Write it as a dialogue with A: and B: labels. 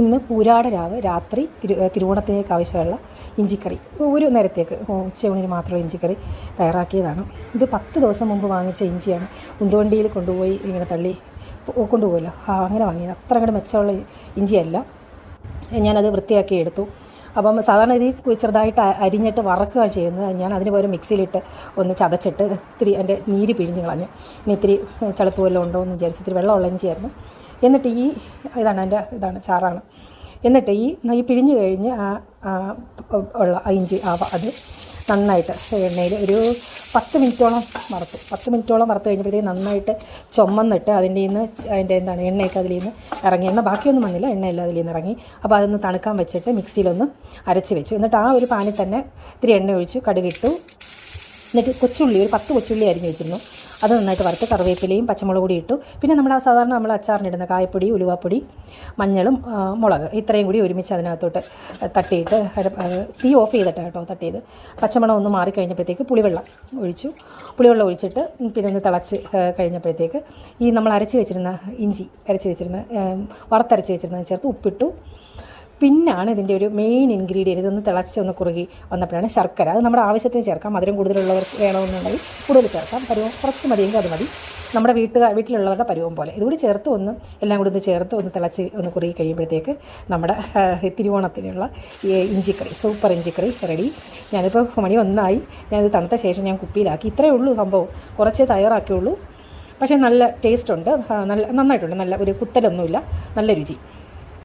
A: ഇന്ന് പൂരാട രാവ് രാത്രി തിരു തിരുവോണത്തിലേക്ക് ആവശ്യമുള്ള ഇഞ്ചിക്കറി. ഒരു നേരത്തേക്ക് ഉച്ചയൂണിന് മാത്രമുള്ള ഇഞ്ചിക്കറി തയ്യാറാക്കിയതാണ്. ഇത് പത്ത് ദിവസം മുമ്പ് വാങ്ങിച്ച ഇഞ്ചിയാണ്. ഉന്തുവണ്ടിയിൽ കൊണ്ടുപോയി ഇങ്ങനെ തള്ളി കൊണ്ടുപോകുമല്ലോ അങ്ങനെ വാങ്ങിയത്. അത്ര അങ്ങോട്ട് മെച്ചമുള്ള ഇഞ്ചിയല്ല. ഞാനത് വൃത്തിയാക്കി എടുത്തു. അപ്പം സാധാരണ ഇത് ചെറുതായിട്ട് അരിഞ്ഞിട്ട് വറക്കുക ചെയ്യുന്നത്. ഞാൻ അതിന് പകരം മിക്സിയിലിട്ട് ഒന്ന് ചതച്ചിട്ട് ഇത്തിരി എന്റെ നീര് പിഴിഞ്ഞ് കളഞ്ഞ്. ഇനി ഇത്തിരി ചളുപ്പ് വല്ലതും ഉണ്ടോ എന്ന് വിചാരിച്ച് ഇത്തിരി വെള്ളമുള്ള ഇഞ്ചിയായിരുന്നു. എന്നിട്ട് ഈ ഇതാണ് എന്റെ ഇതാണ് ചാറാണ്. എന്നിട്ട് ഈ ഈ പിഴിഞ്ഞ് കഴിഞ്ഞ് ആ ഉള്ള ഇഞ്ചി ആവ അത് നന്നായിട്ട് എണ്ണയിൽ ഒരു പത്ത് മിനിറ്റോളം വറുത്തു പത്ത് മിനിറ്റോളം വറുത്ത് കഴിഞ്ഞപ്പോഴത്തേക്ക് നന്നായിട്ട് ചുമന്നിട്ട് അതിന്റെ നിന്ന് അതിന്റെ എന്താണ് എണ്ണയൊക്കെ അതിൽ നിന്ന് ഇറങ്ങി എണ്ണ ബാക്കിയൊന്നും വന്നില്ല എണ്ണയില്ല അതിൽ നിന്ന് ഇറങ്ങി. അപ്പോൾ അതൊന്ന് തണുക്കാൻ വെച്ചിട്ട് മിക്സിയിലൊന്ന് അരച്ച് വെച്ചു. എന്നിട്ട് ആ ഒരു പാനിൽ തന്നെ ഇത്തിരി എണ്ണ ഒഴിച്ചു കടുകിട്ടു. എന്നിട്ട് കൊച്ചുള്ളി ഒരു പത്ത് കൊച്ചുള്ളി അരിഞ്ഞ് വെച്ചിരുന്നു. അത് നന്നായിട്ട് വറുത്ത് കറിവേപ്പിലയും പച്ചമുളക് കൂടി ഇട്ടു. പിന്നെ നമ്മൾ ആ സാധാരണ നമ്മൾ അച്ചാറിനിടുന്ന കായപ്പൊടി ഉലുവാപ്പൊടി മഞ്ഞളും മുളക് ഇത്രയും കൂടി ഒരുമിച്ച് അതിനകത്തോട്ട് തട്ടിയിട്ട് തീ ഓഫ് ചെയ്തിട്ട് കേട്ടോ തട്ടിയത്. പച്ചമണം ഒന്ന് മാറിക്കഴിഞ്ഞപ്പോഴത്തേക്ക് പുളിവെള്ളം ഒഴിച്ചു. പുളിവെള്ളം ഒഴിച്ചിട്ട് പിന്നെ ഒന്ന് തിളച്ച് കഴിഞ്ഞപ്പോഴത്തേക്ക് ഈ നമ്മൾ അരച്ച് വെച്ചിരുന്ന ഇഞ്ചി അരച്ച് വെച്ചിരുന്ന വറുത്തരച്ച് വെച്ചിരുന്നത് ചേർത്ത് ഉപ്പിട്ടു. പിന്നാണ് ഇതിന്റെ ഒരു മെയിൻ ഇൻഗ്രീഡിയന്റ് ഇതൊന്ന് തിളച്ച് ഒന്ന് കുറുകി വന്നപ്പോഴാണ് ശർക്കര. അത് നമ്മുടെ ആവശ്യത്തിന് ചേർക്കാം. മധുരം കൂടുതലുള്ളവർക്ക് വേണമെന്നുണ്ടെങ്കിൽ കൂടുതൽ ചേർക്കാം. പരുവം കുറച്ച് മതിയെങ്കിൽ അത് മതി. നമ്മുടെ വീട്ടുകാർ വീട്ടിലുള്ളവരുടെ പരുവം പോലെ. ഇതുകൂടി ചേർത്ത് ഒന്ന് എല്ലാം കൂടി ഒന്ന് ചേർത്ത് ഒന്ന് തിളച്ച് ഒന്ന് കുറുകി കഴിയുമ്പോഴത്തേക്ക് നമ്മുടെ തിരുവോണത്തിനുള്ള ഇഞ്ചിക്കറി സൂപ്പർ ഇഞ്ചിക്കറി റെഡി ഞാനിപ്പോൾ മണി ഒന്നായി. ഞാനിത് തണുത്ത ശേഷം ഞാൻ കുപ്പിയിലാക്കി. ഇത്രയേ ഉള്ളൂ സംഭവം. കുറച്ചേ തയ്യാറാക്കിയുള്ളൂ. പക്ഷേ നല്ല ടേസ്റ്റ് ഉണ്ട്. നല്ല നന്നായിട്ടുണ്ട്. നല്ല ഒരു കുത്തലൊന്നുമില്ല. നല്ല രുചി.